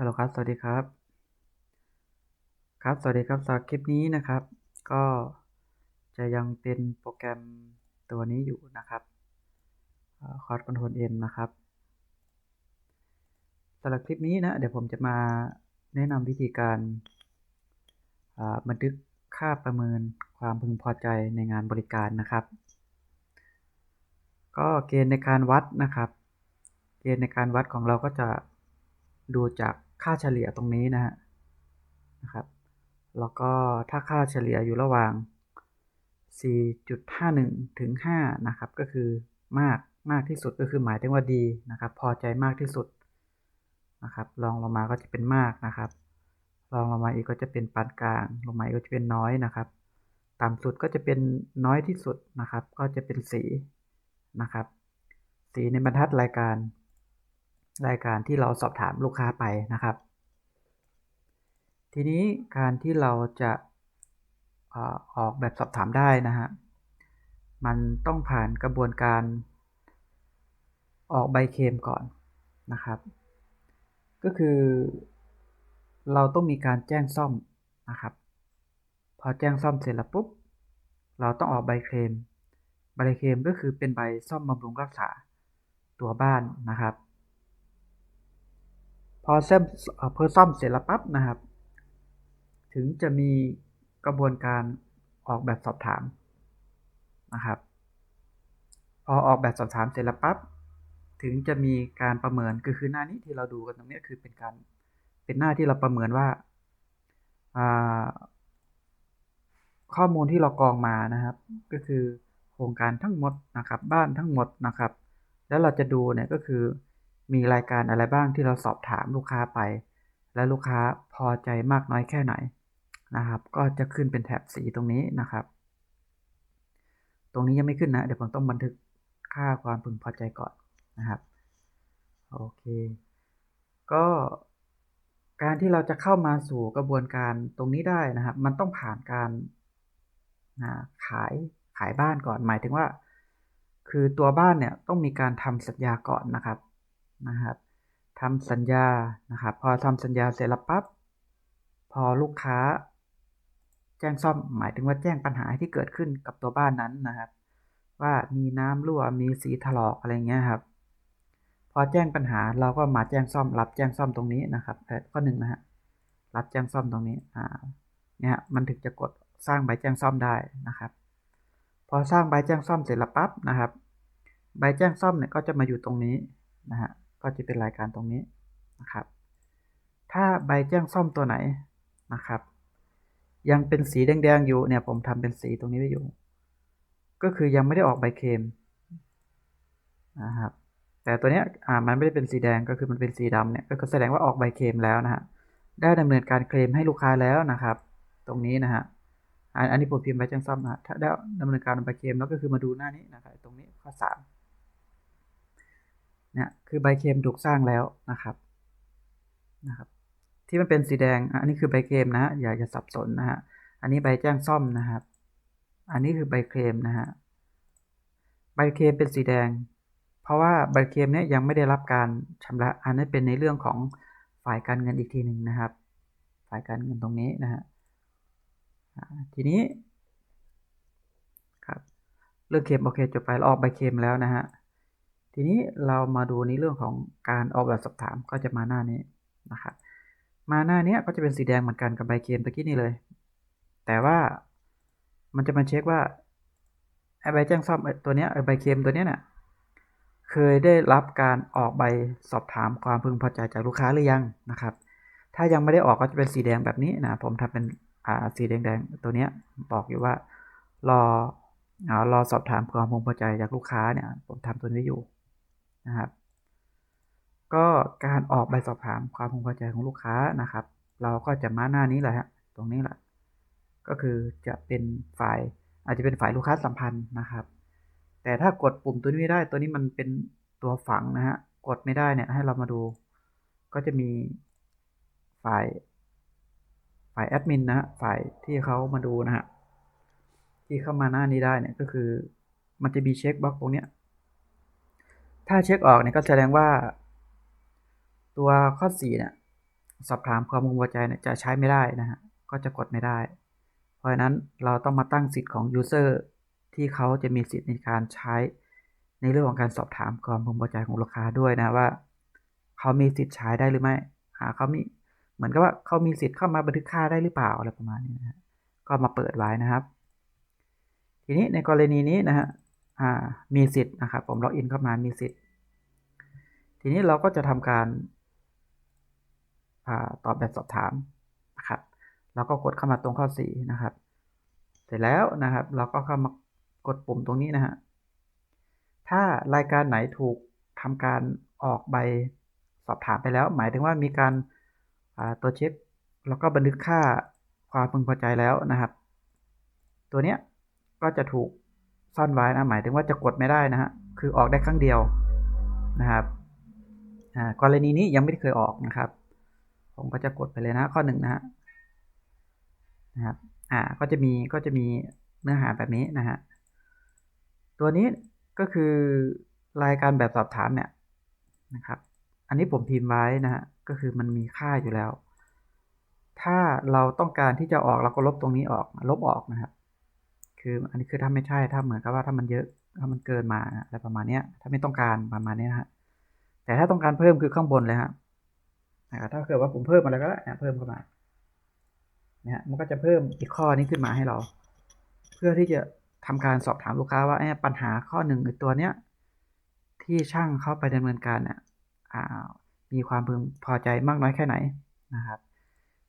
ฮัลโหลครับสวัสดีครับ ครับ สวัสดีครับสำหรับคลิปนี้นะครับ ก็จะยังเป็นโปรแกรมตัวนี้อยู่นะครับคอร์สคอนโทรลเอ็นนะครับสำหรับคลิปนี้นะ เดี๋ยวผมจะมาแนะนำวิธีการบันทึกค่าประเมินความพึงพอใจในงานบริการนะครับ ก็เกณฑ์ในการวัดนะครับ เกณฑ์ในการวัดของเราก็จะดูจาก ค่าเฉลี่ยตรงนี้นะฮะนะครับ แล้วก็ถ้าค่าเฉลี่ยอยู่ระหว่าง 4.51 ถึง 5 นะครับ ก็คือมากมากที่สุดก็คือหมายถึงว่าดีนะครับ พอใจมากที่สุดนะครับลองลงมาก็จะเป็นมากนะครับลองลงมาอีกก็จะเป็นปานกลาง ลงมาอีกก็จะเป็นน้อยนะครับ ต่ำสุดก็จะเป็นน้อยที่สุดนะครับ ก็จะเป็นสีนะครับ สีในบรรทัดรายการ รายการที่เราสอบถามลูกค้าไปนะครับ ทีนี้การที่เราจะออกแบบสอบถามได้นะฮะ มันต้องผ่านกระบวนการออกใบเคมก่อนนะครับ ก็คือเราต้องมีการแจ้งซ่อมนะครับ พอแจ้งซ่อมเสร็จแล้วปุ๊บ เราต้องออกใบเคลม ใบเคลมก็คือเป็นใบซ่อมบำรุงรักษาตัวบ้านนะครับ พอเซ่อมพอซ่อมเสร็จแล้วปั๊บนะครับ ถึงจะมีกระบวนการออกแบบสอบถามนะครับ พอออกแบบสอบถามเสร็จแล้วปั๊บถึงจะมีการประเมินก็คือหน้านี้ที่เราดูกันตรงนี้คือเป็นการเป็นหน้าที่เราประเมินว่าข้อมูลที่เรากองมานะครับ ก็คือโครงการทั้งหมดนะครับ บ้านทั้งหมดนะครับ แล้วเราจะดูเนี่ยก็คือ มีรายการอะไรบ้างที่เราสอบถามลูกค้าไป และลูกค้าพอใจมากน้อยแค่ไหนนะครับ ก็จะขึ้นเป็นแถบสีตรงนี้นะครับ ตรงนี้ยังไม่ขึ้นนะ เดี๋ยวผมต้องบันทึกค่าความพึงพอใจก่อนนะครับโอเค ก็การที่เราจะเข้ามาสู่กระบวนการตรงนี้ได้นะครับ มันต้องผ่านการนะขายขายบ้านก่อน หมายถึงว่า คือตัวบ้านเนี่ยต้องมีการทำสัญญาก่อนนะครับ นะครับทำสัญญานะครับพอทำสัญญาเสร็จแล้วปั๊บพอลูกค้า แจ้งซ่อมหมายถึงว่าแจ้งปัญหาที่เกิดขึ้นกับตัวบ้านนั้นนะครับ ว่ามีน้ำรั่วมีสีถลอกอะไรเงี้ยครับ พอแจ้งปัญหาเราก็มาแจ้งซ่อม รับแจ้งซ่อมตรงนี้นะครับข้อหนึ่งนะฮะรับแจ้งซ่อมตรงนี้อ่าเนี่ยมันถึงจะกดสร้างใบแจ้งซ่อมได้นะครับ พอสร้างใบแจ้งซ่อมเสร็จแล้วปั๊บนะครับ ใบแจ้งซ่อมเนี่ยก็จะมาอยู่ตรงนี้นะฮะ ก็จะเป็นรายการตรงนี้นะครับ ถ้าใบแจ้งซ่อมตัวไหนนะครับ ยังเป็นสีแดงๆอยู่เนี่ยผมทำเป็นสีตรงนี้ไว้อยู่ ก็คือยังไม่ได้ออกใบเคมนะครับแต่ตัวเนี้ยอ่ามันไม่ได้เป็นสีแดงก็คือมันเป็นสีดำเนี่ยก็แสดงว่าออกใบเคมแล้วนะฮะได้ดำเนินการเคลมให้ลูกค้าแล้วนะครับ ตรงนี้นะฮะอันนี้ผมพิมพ์ใบแจ้งซ่อมนะถ้าได้ดำเนินการใบเคมแล้วก็คือมาดูหน้านี้นะครับตรงนี้ข้อ3 เนี่ยคือใบเคมถูกสร้างแล้วนะครับนะครับที่มันเป็นสีแดงอันนี้คือใบเคมนะฮะอย่าสับสนนะฮะอันนี้ใบแจ้งซ่อมนะครับ อันนี้คือใบเคลมนะฮะใบเคลมเป็นสีแดง เพราะว่าใบเคลมเนี่ยยังไม่ได้รับการชำระ อันนี้เป็นในเรื่องของฝ่ายการเงินอีกทีหนึ่งนะครับ ฝ่ายการเงินตรงนี้นะฮะทีนี้ครับเรื่องเคมโอเคจบไปเราออกใบเคมแล้วนะฮะ ทีนี้เรามาดูในเรื่องของการออกแบบสอบถามก็จะมาหน้านี้นะครับ มาหน้านี้ก็จะเป็นสีแดงเหมือนกันกับใบเคมตะกี้นี่เลย แต่ว่ามันจะมาเช็คว่าไอใบแจ้งซ่อมตัวนี้ไอใบเคมตัวนี้เนี่ยเคยได้รับการออกใบสอบถามความพึงพอใจจากลูกค้าหรือยังนะครับ ถ้ายังไม่ได้ออกก็จะเป็นสีแดงแบบนี้นะผมทำเป็นอ่าสีแดงๆตัวนี้บอกอยู่ว่ารอรอสอบถามความพึงพอใจจากลูกค้าเนี่ยผมทำตัวนี้อยู่ นะครับ ก็การออกใบสอบถามความพึงพอใจของลูกค้านะครับ เราก็จะมาหน้านี้แหละฮะตรงนี้แหละ ก็คือจะเป็นฝ่ายอาจจะเป็นฝ่ายลูกค้าสัมพันธ์นะครับ แต่ถ้ากดปุ่มตัวนี้ไม่ได้ตัวนี้มันเป็นตัวฝังนะฮะกดไม่ได้เนี่ยให้เรามาดู ก็จะมีฝ่ายฝ่ายแอดมินนะฮะฝ่ายที่เขามาดูนะฮะที่เข้ามาหน้านี้ได้เนี่ยก็คือมันจะมีเช็คบล็อกตรงเนี้ย ถ้าเช็คออกเนี่ยก็แสดงว่า ตัวข้อ4เนี่ยสอบถามความพึงพอใจเนี่ยจะใช้ไม่ได้นะฮะก็จะกดไม่ได้ เพราะฉะนั้นเราต้องมาตั้งสิทธิ์ของ user ที่เขาจะมีสิทธิ์ในการใช้ ในเรื่องของการสอบถามความพึงพอใจของลูกค้าด้วยนะว่า เขามีสิทธิ์ใช้ได้หรือไม่หาเขามีเหมือนกับว่าเขามีสิทธิ์เข้ามาบันทึกค่าได้หรือเปล่าอะไรประมาณนี้นะฮะก็มาเปิดไว้นะครับ ทีนี้ในกรณีนี้นะฮะ มีสิทธิ์นะครับ ผมล็อกอินเข้ามามีสิทธิ์ ทีนี้เราก็จะทำการอาตอบแบบสอบถามนะครับเราก็กดเข้ามาตรงข้อ4นะครับ เสร็จแล้วนะครับ เราก็เข้ามากดปุ่มตรงนี้นะฮะถ้ารายการไหนถูกทำการออกใบสอบถามไปแล้ว หมายถึงว่ามีการตัวเช็คแล้วก็บันทึกค่าความพึงพอใจแล้วนะครับ ตัวเนี้ยก็จะถูก ซ่อนไว้นะหมายถึงว่าจะกดไม่ได้นะฮะคือออกได้ครั้งเดียวนะครับกรณีนี้ยังไม่เคยออกนะครับ ผมก็จะกดไปเลยนะข้อหนึ่งนะฮะนะครับอ่าก็จะมีก็จะมีเนื้อหาแบบนี้นะฮะตัวนี้ก็คือรายการแบบสอบถามเนี่ยนะครับอันนี้ผมพิมพ์ไว้นะฮะก็คือมันมีค่าอยู่แล้ว ถ้าเราต้องการที่จะออกเราก็ลบตรงนี้ออกลบออกนะครับ คืออันนี้คือถ้าไม่ใช่ถ้าเหมือนกับว่าถ้ามันเยอะถ้ามันเกินมาอะไรประมาณนี้ถ้าไม่ต้องการประมาณนี้นะฮะแต่ถ้าต้องการเพิ่มคือข้างบนเลยฮะถ้าเกิดว่าผมเพิ่มอะไรก็ได้เพิ่มเข้ามาเนี่ยมันก็จะเพิ่มอีกข้อนี้ขึ้นมาให้เรา เพื่อที่จะทำการสอบถามลูกค้าว่าปัญหาข้อหนึ่งตัวเนี้ยที่ช่างเข้าไปดำเนินการเนี่ยมีความพึงพอใจมากน้อยแค่ไหนนะครับ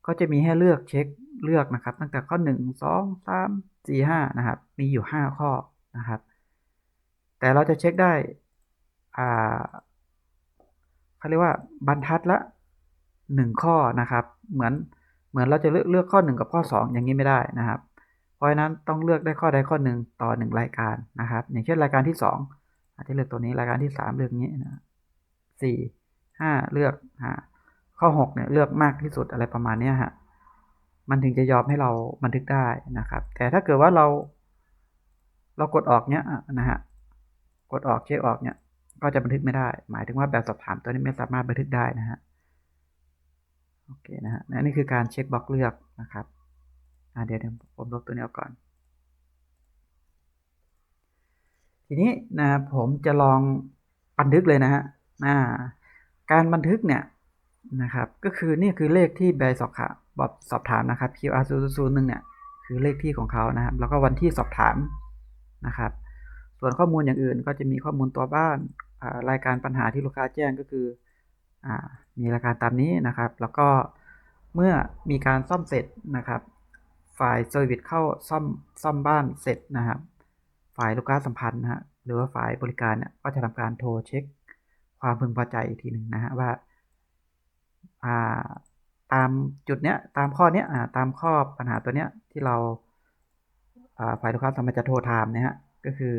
ก็จะมีให้เลือกเช็ค เลือกนะครับ ตั้งแต่ข้อ 1 2 3 4 5นะครับ มีอยู่ 5 ข้อนะครับ แต่เราจะเช็คได้อ่าเขาเรียกว่าบรรทัดละ 1 ข้อนะครับ เหมือนเหมือนเราจะเลือกเลือกข้อ 1 กับข้อ 2 อย่างนี้ไม่ได้นะครับ เพราะฉะนั้นต้องเลือกได้ข้อใดข้อหนึ่งต่อ 1 รายการนะครับ อย่างเช่นรายการที่ 2 อาจจะเลือกตัวนี้รายการที่ 3 เลือกนี้นะสี่ห้าเลือกข้อหกเนี่ยเลือกมากที่สุดอะไรประมาณนี้ฮะ มันถึงจะยอมให้เราบันทึกได้นะครับ แต่ถ้าเกิดว่าเรา เรากดออกเนี้ยนะฮะกดออกเช็คออกเนี่ยก็จะบันทึกไม่ได้ หมายถึงว่าแบบสอบถามตัวนี้ไม่สามารถบันทึกได้นะฮะโอเคนะฮะนี่คือการเช็คบล็อกเลือกนะครับเดี๋ยวผมลบตัวนี้ออกก่อน ทีนี้นะผมจะลองบันทึกเลยนะฮะการบันทึกเนี่ยนะครับ ก็คือนี่คือเลขที่ใบสอบถา มบสอบถามนะครับ QR 0 0 1เนี่ยคือเลขที่ของเขานะครับ แล้วก็วันที่สอบถามนะครับ ส่วนข้อมูลอย่างอื่นก็จะมีข้อมูลตัวบ้านรายการปัญหาที่ลูกค้าแจ้งก็คืออมีรายการตามนี้นะครับ แล้วก็เมื่อมีการซ่อมเสร็จนะครับฝ่ายเซอร์วิสเข้าซ่อมซ่อมบ้านเสร็จนะครับ ฝ่ายลูกค้าสัมพันธ์นะฮะหรือว่าฝ่ายบริการเนี่ยก็จะทำการโทรเช็ค ความพึงพอใจอีกทีหนึ่งนะฮะว่า ตามจุดเนี้ยตามข้อเนี้ยตามข้อปัญหาตัวเนี้ยที่เราฝ่ายลูกค้าสามารถจะโทรถามนะฮะก็คือ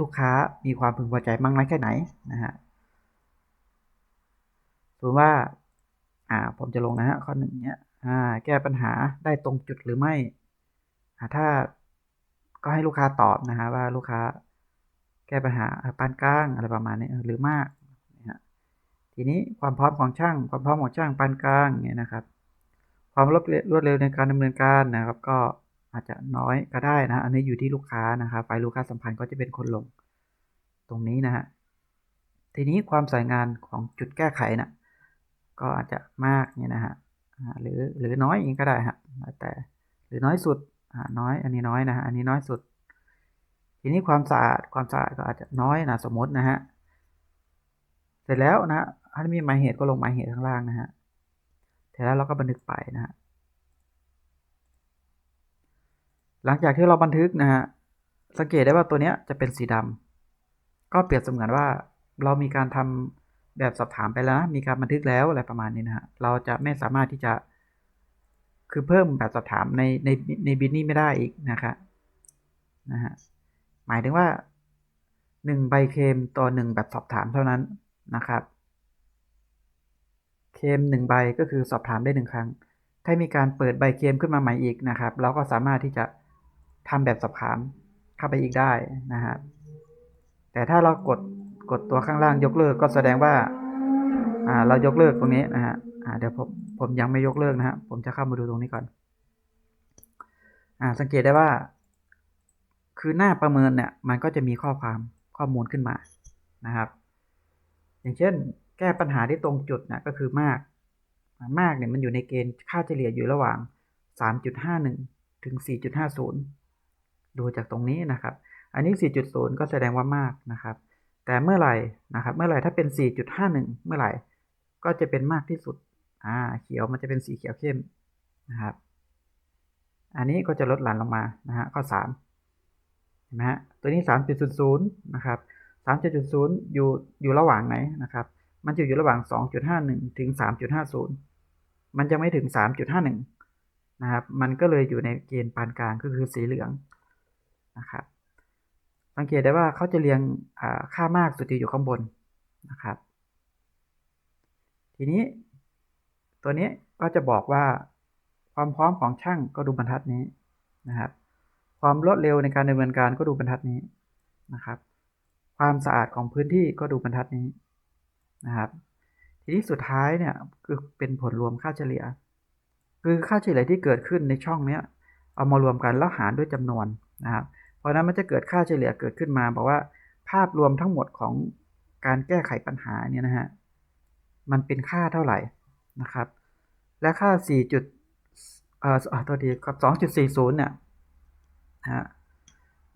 ลูกค้ามีความพึงพอใจมากน้อยแค่ไหนนะฮะสมมติว่าอ่าผมจะลงนะฮะข้อหนึ่งเนี้ยอ่าแก้ปัญหาได้ตรงจุดหรือไม่ถ้าก็ให้ลูกค้าตอบนะฮะว่าลูกค้าแก้ปัญหาปานกลางอะไรประมาณนี้หรือมาก ทีนี้ความพร้อมของช่าง ความพร้อมของช่างปานกลางเนี่ยนะครับ ความรวดรวดเร็วในการดำเนินการนะครับ ก็อาจจะน้อยก็ได้นะ อันนี้อยู่ที่ลูกค้านะครับฝ่ายลูกค้าสัมพันธ์ก็จะเป็นคนลง ตรงนี้นะฮะทีนี้ความสายงานของจุดแก้ไขนะก็อาจจะมากเนี่ยนะฮะหรือหรือน้อยองก็ได้ฮะแต่หรือน้อยสุดน้อยอันนี้น้อยนะฮะอันนี้น้อยสุด ทีนี้ความสะอาดความสะอาดก็อาจจะน้อยนะสมมตินะฮะเสร็จแล้วนะ ถ้ามีหมายเหตุก็ลงหมายเหตุข้างล่างนะฮะเสร็จแล้วเราก็บันทึกไปนะฮะหลังจากที่เราบันทึกนะฮะสังเกตได้ว่าตัวนี้จะเป็นสีดำก็เปรียบเสมือนว่าเรามีการทำแบบสอบถามไปแล้วนะมีการบันทึกแล้วอะไรประมาณนี้นะฮะเราจะไม่สามารถที่จะ คือเพิ่มแบบสอบถามในในในบินนี้ไม่ได้อีกนะครับนะฮะหมายถึงว่าหนึ่งใบเคมต่อหนึ่งแบบสอบถามเท่านั้นนะครับ มหนึ่งใบก็คือสอบถามได้หนึ่งครั้ง ถ้ามีการเปิดใบเคมขึ้นมาใหม่อีกนะครับ เราก็สามารถที่จะทำแบบสอบถามเข้าไปอีกได้นะครับ แต่ถ้าเรากดกดตัวข้างล่างยกเลิกก็แสดงว่าอ่าเรายกเลิกตรงนี้นะฮะอ่าเดี๋ยวผมผมยังไม่ยกเลิกนะฮะผมจะเข้ามาดูตรงนี้ก่อนอ่าสังเกตได้ว่า คือหน้าประเมินเนี่ยมันก็จะมีข้อความข้อมูลขึ้นมานะครับ อย่างเช่น แก้ปัญหาที่ตรงจุดนะก็คือมาก มากเนี่ยมันอยู่ในเกณฑ์ค่าเฉลี่ยอยู่ระหว่าง 3.51 ถึง 4.50 ดูจากตรงนี้นะครับ อันนี้ 4.0 ก็แสดงว่ามากนะครับ แต่เมื่อไหร่นะครับเมื่อไหร่ถ้าเป็น 4.51 เมื่อไหร่ ก็จะเป็นมากที่สุดอ่าเขียวมันจะเป็นสีเขียวเข้มนะครับอันนี้ก็จะลดหลั่นลงมานะฮะข้อ3เห็นไหมฮะตัวนี้ 3.00 นะครับ 3.00 อยู่อยู่ระหว่างไหนนะครับ มันจะอยู่ระหว่าง 2.51 ถึง 3.50 มันจะไม่ถึง 3.51 นะครับ มันก็เลยอยู่ในเกณฑ์ปานกลางก็คือสีเหลืองนะครับสังเกตได้ว่าเขาจะเรียงค่ามากสุดอยู่ข้างบนนะครับ ทีนี้ตัวนี้ก็จะบอกว่าความพร้อมของช่างก็ดูบรรทัดนี้นะครับ ความรวดเร็วในการดำเนินการก็ดูบรรทัดนี้นะครับ ความสะอาดของพื้นที่ก็ดูบรรทัดนี้ นะครับ ทีนี้สุดท้ายเนี่ยคือเป็นผลรวมค่าเฉลี่ย คือค่าเฉลี่ยที่เกิดขึ้นในช่องเนี้ยเอามารวมกันแล้วหารด้วยจำนวนนะครับ เพราะนั้นมันจะเกิดค่าเฉลี่ยเกิดขึ้นมาบอกว่าภาพรวมทั้งหมดของการแก้ไขปัญหาเนี่ยนะฮะมันเป็นค่าเท่าไหร่นะครับ และค่า 4 จุดเอ่อตัวดีครับ2.40 เนี่ยฮะ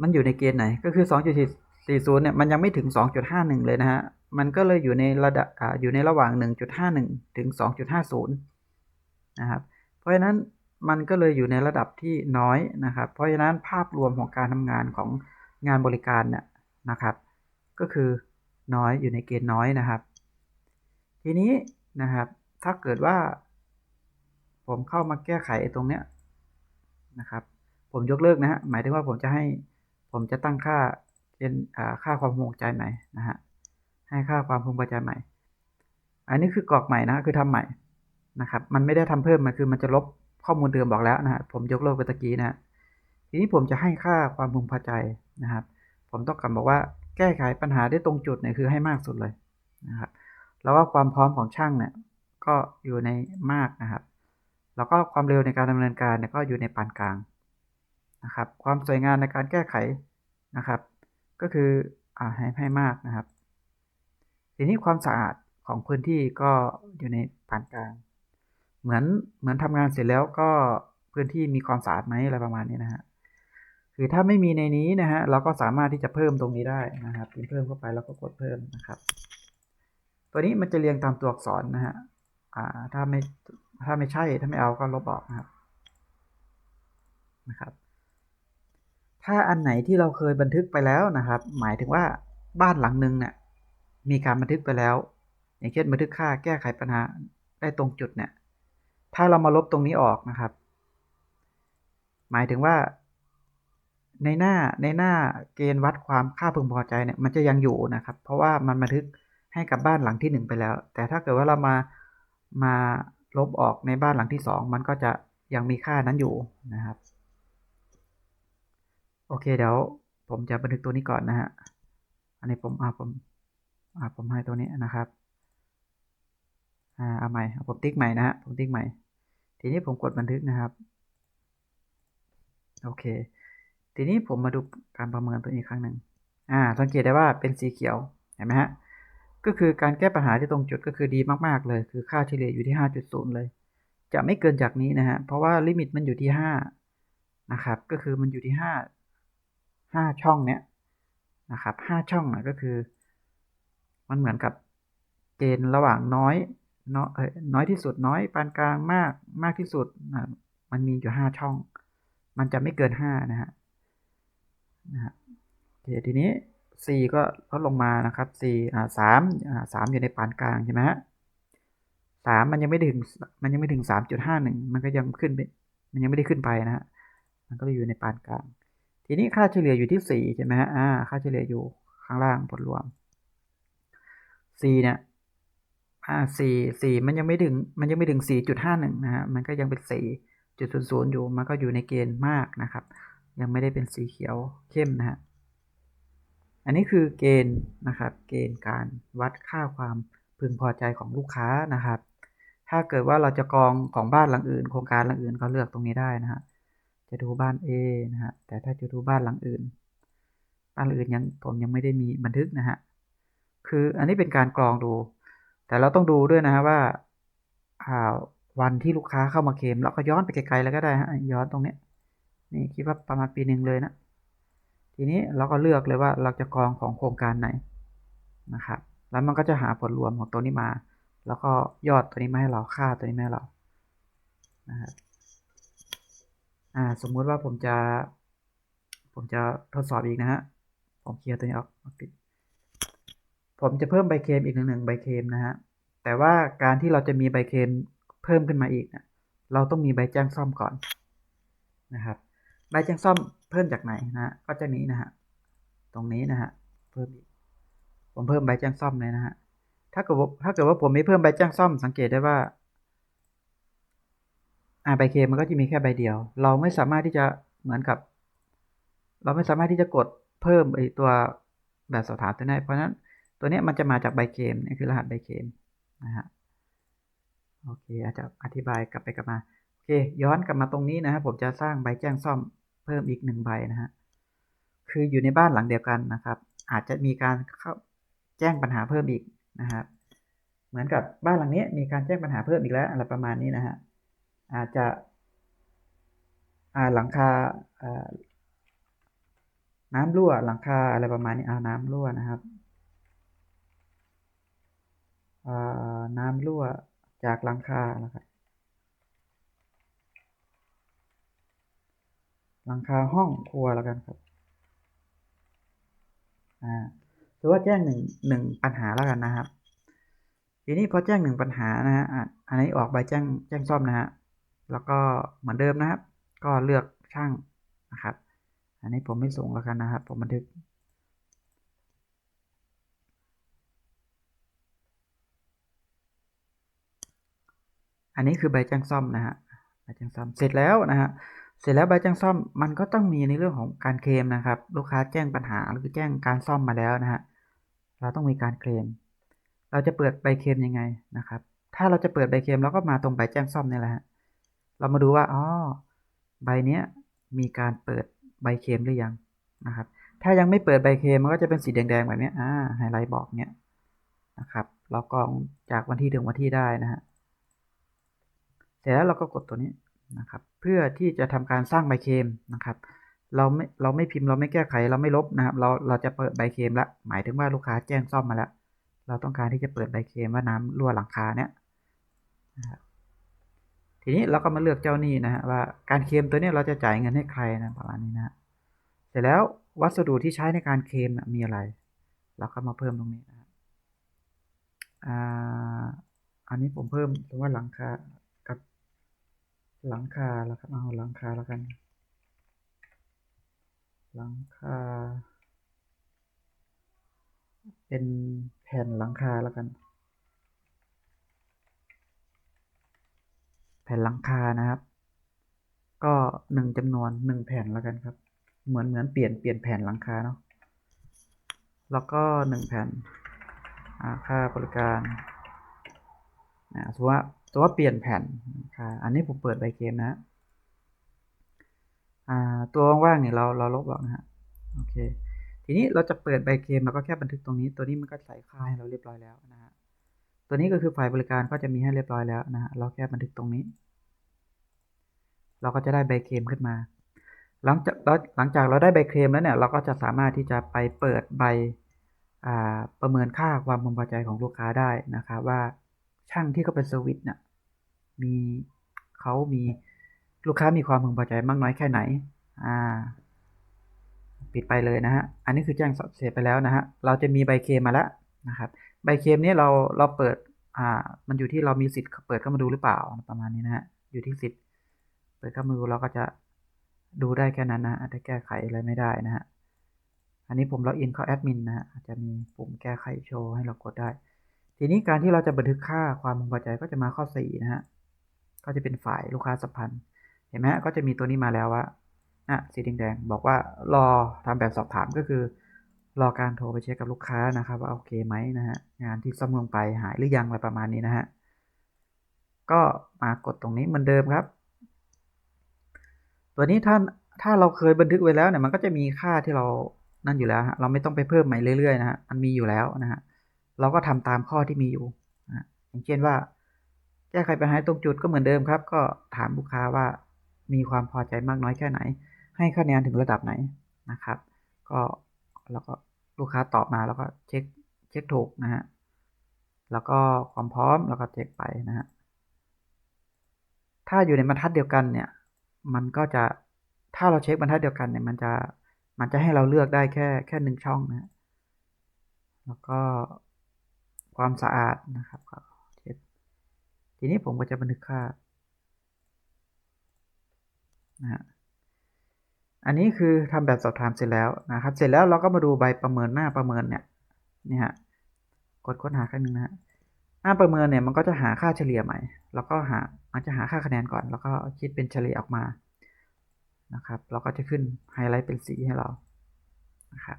มันอยู่ในเกณฑ์ไหนก็คือ 2.40 เนี่ย มันยังไม่ถึง 2.51 เลยนะฮะ มันก็เลยอยู่ในระดับออยู่ในระหว่าง 1.51 ถึง 2.50 นะครับ เพราะฉะนั้นมันก็เลยอยู่ในระดับที่น้อยนะครับ เพราะฉะนั้นภาพรวมของการทำงานของงานบริการเนี่ยนะครับ ก็คือน้อยอยู่ในเกณฑ์น้อยนะครับ ทีนี้นะครับถ้าเกิดว่า ผมเข้ามาแก้ไขตรงเนี้ยนะครับ ผมยกเลิกนะฮะหมายถึงว่าผมจะให้ผมจะตั้งค่าเป็นค่าความพึงใจใหม่นะฮะ ให้ค่าความพึงพอใจใหม่ อันนี้คือกรอกใหม่นะ คือทำใหม่นะครับ มันไม่ได้ทำเพิ่ม มันคือมันจะลบข้อมูลเดิมบอกแล้วนะ ผมยกเลิกไปตะกี้นะ ทีนี้ผมจะให้ค่าความพึงพอใจนะครับ ผมต้องการบอกว่าแก้ไขปัญหาได้ตรงจุดเนี่ยคือให้มากสุดเลยนะครับ แล้วก็ความพร้อมของช่างเนี่ยก็อยู่ในมากนะครับ แล้วก็ความเร็วในการดำเนินการเนี่ยก็อยู่ในปานกลางนะครับ ความสวยงามในการแก้ไขนะครับ ก็คืออ่าให้ให้มากนะครับ ทีนี้ความสะอาดของพื้นที่ก็อยู่ในปานกลาง เหมือนเหมือนทำงานเสร็จแล้วก็พื้นที่มีความสะอาดไหมอะไรประมาณนี้นะฮะคือถ้าไม่มีในนี้นะฮะเราก็สามารถที่จะเพิ่มตรงนี้ได้นะครับพิมพ์เพิ่มเข้าไปแล้วก็กดเพิ่มนะครับ ตัวนี้มันจะเรียงตามตัวอักษรนะฮะอ่าถ้าไม่ถ้าไม่ใช่ถ้าไม่เอาก็ลบออกนะครับนะครับ ถ้าอันไหนที่เราเคยบันทึกไปแล้วนะครับ หมายถึงว่าบ้านหลังหนึ่งเนี่ย มีการบันทึกไปแล้ว อย่างเช่นบันทึกค่าแก้ไขปัญหาได้ตรงจุดเนี่ย ถ้าเรามาลบตรงนี้ออกนะครับ หมายถึงว่า ในหน้าในหน้าเกณฑ์วัดความค่าพึงพอใจเนี่ยมันจะยังอยู่นะครับ เพราะว่ามันบันทึกให้กับบ้านหลังที่หนึ่งไปแล้ว แต่ถ้าเกิดว่าเรามามาลบออกในบ้านหลังที่สองมันก็จะยังมีค่านั้นอยู่นะครับ โอเคเดี๋ยวผมจะบันทึกตัวนี้ก่อนนะฮะ อันนี้ผมอ่าผม อ่าผมให้ตัวนี้นะครับอ่าเอาใหม่ผมติ๊กใหม่นะฮะผมติ๊กใหม่ ทีนี้ผมกดบันทึกนะครับโอเค ทีนี้ผมมาดูการประเมินตัวอีกครั้งหนึ่งอ่าสังเกตได้ว่าเป็นสีเขียวเห็นไหมฮะก็คือการแก้ปัญหาที่ตรงจุดก็คือดีมากๆเลย คือค่าเฉลี่ยอยู่ที่ 5.0 เลย จะไม่เกินจากนี้นะฮะเพราะว่าลิมิตมันอยู่ที่5นะครับก็คือมันอยู่ที่ 5 5 ช่องเนี้ยนะครับ5ช่องนะก็คือ มันเหมือนกับเกณฑ์ระหว่างน้อยน้อยน้อยที่สุดน้อยปานกลางมากมากที่สุดนะมันมีอยู่5ช่อง มันจะไม่เกิน5นะฮะนะฮะโอเคทีนี้4ก็ลดลงมานะครับ4อ่า3อ่า3อยู่ในปานกลางใช่ไหมฮะ3มันยังไม่ถึงมันยังไม่ถึง3.51มันก็ยังขึ้นไปมันยังไม่ได้ขึ้นไปนะฮะมันก็อยู่ในปานกลาง ทีนี้ค่าเฉลี่ยอยู่ที่4ใช่ไหมฮะอ่าค่าเฉลี่ยอยู่ข้างล่างผลรวม 4เนี่ยอ่า4 4มันยังไม่ถึงมันยังไม่ถึง4.51นะฮะมันก็ยังเป็น4.00อยู่มันก็อยู่ในเกณฑ์มากนะครับ ยังไม่ได้เป็นสีเขียวเข้มนะฮะอันนี้คือเกณฑ์นะครับ เกณฑ์การวัดค่าความพึงพอใจของลูกค้านะครับ ถ้าเกิดว่าเราจะกรองของบ้านหลังอื่น โครงการหลังอื่นก็เลือกตรงนี้ได้นะฮะจะดูบ้าน A นะฮะแต่ถ้าจะดูบ้านหลังอื่นบ้านอื่นยังผมยังไม่ได้มีบันทึกนะฮะ คืออันนี้เป็นการกรองดู แต่เราต้องดูด้วยนะฮะว่าอ่าวันที่ลูกค้าเข้ามาเคลมเราก็ย้อนไปไกลๆแล้วก็ได้ฮะย้อนตรงนี้นี่คิดว่าประมาณปีหนึ่งเลยนะทีนี้เราก็เลือกเลยว่าเราจะกรองของโครงการไหนนะครับแล้วมันก็จะหาผลรวมของตัวนี้มา แล้วก็ยอดตัวนี้มาให้เราค่าตัวนี้มาให้เรานะครับอ่าสมมุติว่าผมจะ ผมจะทดสอบอีกนะฮะผมเคลียร์ตัวนี้ออกปิด ผมจะเพิ่มใบเคลมอีกหนึ่งหนึ่งใบเคลมนะฮะ แต่ว่าการที่เราจะมีใบเคลมเพิ่มขึ้นมาอีกนะเราต้องมีใบแจ้งซ่อมก่อนนะครับ ใบแจ้งซ่อมเพิ่มจากไหนนะก็จะนี้นะฮะ ตรงนี้นะฮะ เพิ่มอีก ผมเพิ่มใบแจ้งซ่อมเลยนะฮะ ถ้าเกิดว่าถ้าเกิดว่าผมไม่เพิ่มใบแจ้งซ่อมสังเกตได้ว่าอ่าใบเคมมันก็จะมีแค่ใบเดียว เราไม่สามารถที่จะเหมือนกับ เราไม่สามารถที่จะกดเพิ่มไอตัวแบบสอบถามตัวนี้เพราะฉะนั้น ตัวนี้มันจะมาจากใบเคมนี่คือรหัสใบเคมนะฮะโอเคอาจจะอธิบายกลับไปกลับมาโอเคย้อนกลับมาตรงนี้นะครับผมจะสร้างใบแจ้งซ่อมเพิ่มอีกหนึ่งใบนะฮะคืออยู่ในบ้านหลังเดียวกันนะครับ อาจจะมีการเข้าแจ้งปัญหาเพิ่มอีกนะครับ เหมือนกับบ้านหลังนี้มีการแจ้งปัญหาเพิ่มอีกแล้วอะไรประมาณนี้นะฮะอาจจะอาหลังคาอ่าน้ำรั่วหลังคาอะไรประมาณนี้อาน้ำรั่วนะครับ น้ำรั่วจากหลังคานะครับหลังคาห้องครัวแล้วกันครับอ่าถือว่าแจ้งหนึ่งหนึ่งปัญหาแล้วกันนะครับ ทีนี้พอแจ้งหนึ่งปัญหานะฮะอะอันนี้ออกใบแจ้งแจ้งซ่อมนะฮะแล้วก็เหมือนเดิมนะครับ ก็เลือกช่างนะครับ อันนี้ผมไม่ส่งแล้วกันนะครับ ผมบันทึก อันนี้คือใบแจ้งซ่อมนะฮะใบแจ้งซ่อมเสร็จแล้วนะฮะเสร็จแล้วใบแจ้งซ่อมมันก็ต้องมีในเรื่องของการเคลมนะครับ ลูกค้าแจ้งปัญหาหรือแจ้งการซ่อมมาแล้วนะฮะเราต้องมีการเคลม เราจะเปิดใบเคลมยังไงนะครับ ถ้าเราจะเปิดใบเคลมเราก็มาตรงใบแจ้งซ่อมนี่แหละฮะเรามาดูว่าอ๋อใบเนี้ยมีการเปิดใบเคลมหรือยังนะครับ ถ้ายังไม่เปิดใบเคลมมันก็จะเป็นสีแดงๆแบบนี้อ่าไฮไลท์บอกเนี้ยนะครับเรากรองจากวันที่ถึงวันที่ได้นะฮะ เสร็จแล้วเราก็กดตัวนี้นะครับ เพื่อที่จะทำการสร้างใบเคมนะครับ เราไม่เราไม่พิมพ์เราไม่แก้ไขเราไม่ลบนะครับ เราเราจะเปิดใบเคลมละหมายถึงว่าลูกค้าแจ้งซ่อมมาแล้ว เราต้องการที่จะเปิดใบเคมว่าน้ำรั่วหลังคาเนี้ยนะครับทีนี้เราก็มาเลือกเจ้าหนี้นะฮะว่าการเคมตัวนี้เราจะจ่ายเงินให้ใครนะประมาณนี้นะเสร็จแล้ววัสดุที่ใช้ในการเคมนะมีอะไร เราก็มาเพิ่มตรงนี้นะอ่าอันนี้ผมเพิ่มสมมติว่าหลังคา หลังคาแล้วครับเอาหลังคาแล้วกัน หลังคา เป็นแผ่นหลังคาแล้วกัน แผ่นหลังคานะครับ ก็หนึ่งจำนวนหนึ่งแผ่นแล้วกันครับ เหมือนเหมือนเปลี่ยนเปลี่ยนแผ่นหลังคาเนาะแล้วก็หนึ่งแผ่นค่าบริการนะสมมติว่า สมมติว่าเปลี่ยนแผ่นค่าอันนี้ผมเปิดใบเกมนะตัวว่างๆเนี่ยเราเราลบออกนะฮะโอเคทีนี้เราจะเปิดใบเคลมเราก็แค่บันทึกตรงนี้ ตัวนี้มันก็ใส่ค่าให้เราเรียบร้อยแล้วนะฮะตัวนี้ก็คือฝ่ายบริการก็จะมีให้เรียบร้อยแล้วนะฮะเราแค่บันทึกตรงนี้ เราก็จะได้ใบเคลมขึ้นมา หลังจากเราหลังจากเราได้ใบเคลมแล้วเนี่ย เราก็จะสามารถที่จะไปเปิดใบประเมินค่าความพึงพอใจของลูกค้าได้นะครับว่า ช่างที่เขาเป็นเซอร์วิสเนี่ยมีเขามีลูกค้ามีความพึงพอใจมากน้อยแค่ไหน อ่า ปิดไปเลยนะฮะ อันนี้คือแจ้งเสร็จไปแล้วนะฮะ เราจะมีใบเคลมมาแล้วนะครับ ใบเคลมนี้เราเราเปิด อ่า มันอยู่ที่เรามีสิทธิ์เปิดเข้ามาดูหรือเปล่าประมาณนี้นะฮะ อยู่ที่สิทธิ์ เปิดเข้ามาดูเราก็จะดูได้แค่นั้นนะอาจจะแก้ไขอะไรไม่ได้นะฮะ อันนี้ผมล็อกอินเข้าแอดมินนะฮะอาจจะมีปุ่มแก้ไขโชว์ให้เรากดได้ ทีนี้การที่เราจะบันทึกค่าความพึงพอใจก็จะมาข้อ4นะฮะ ก็จะเป็นฝ่ายลูกค้าสัมพันธ์ เห็นไหมก็จะมีตัวนี้มาแล้วว่าอะสีแดงๆบอกว่ารอทำแบบสอบถามก็คือ รอการโทรไปเช็คกับลูกค้านะครับว่าโอเคไหมนะฮะงานที่ซ่อมลงไปหายหรือยังอะไรประมาณนี้นะฮะก็มากดตรงนี้เหมือนเดิมครับ ตัวนี้ถ้าถ้าเราเคยบันทึกไว้แล้วเนี่ยมันก็จะมีค่าที่เรานั่นอยู่แล้วฮะเราไม่ต้องไปเพิ่มใหม่เรื่อยๆนะฮะมันมีอยู่แล้วนะฮะ เราก็ทำตามข้อที่มีอยู่อย่างเช่นว่า แก้ไขปัญหาตรงจุดก็เหมือนเดิมครับ ก็ถามลูกค้าว่ามีความพอใจมากน้อยแค่ไหน ให้คะแนนถึงระดับไหนนะครับ ก็แล้วก็ลูกค้าตอบมาแล้วก็เช็คเช็คถูกนะฮะแล้วก็ความพร้อมแล้วก็เช็คไปนะฮะถ้าอยู่ในบรรทัดเดียวกันเนี่ย มันก็จะถ้าเราเช็คบรรทัดเดียวกันเนี่ยมันจะมันจะให้เราเลือกได้แค่แค่หนึ่งช่องนะ แล้วก็ ความสะอาดนะครับก็เช็คทีนี้ผมก็จะบันทึกค่านะฮะอันนี้คือทำแบบสอบถามเสร็จแล้วนะครับ เสร็จแล้วเราก็มาดูใบประเมินหน้าประเมินเนี่ยนี่ฮะกดค้นหาครั้งหนึ่งนะฮะหน้าประเมินเนี่ยมันก็จะหาค่าเฉลี่ยใหม่ แล้วก็หามันจะหาค่าคะแนนก่อน แล้วก็คิดเป็นเฉลี่ยออกมานะครับ เราก็จะขึ้นไฮไลท์เป็นสีให้เรานะครับ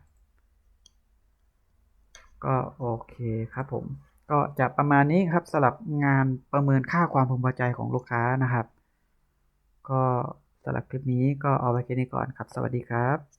ก็โอเคครับผม ก็จะประมาณนี้ครับสำหรับงานประเมินค่าความพึงพอใจของลูกค้านะครับ ก็สำหรับคลิปนี้ก็เอาไว้แค่นี้ก่อนครับ สวัสดีครับ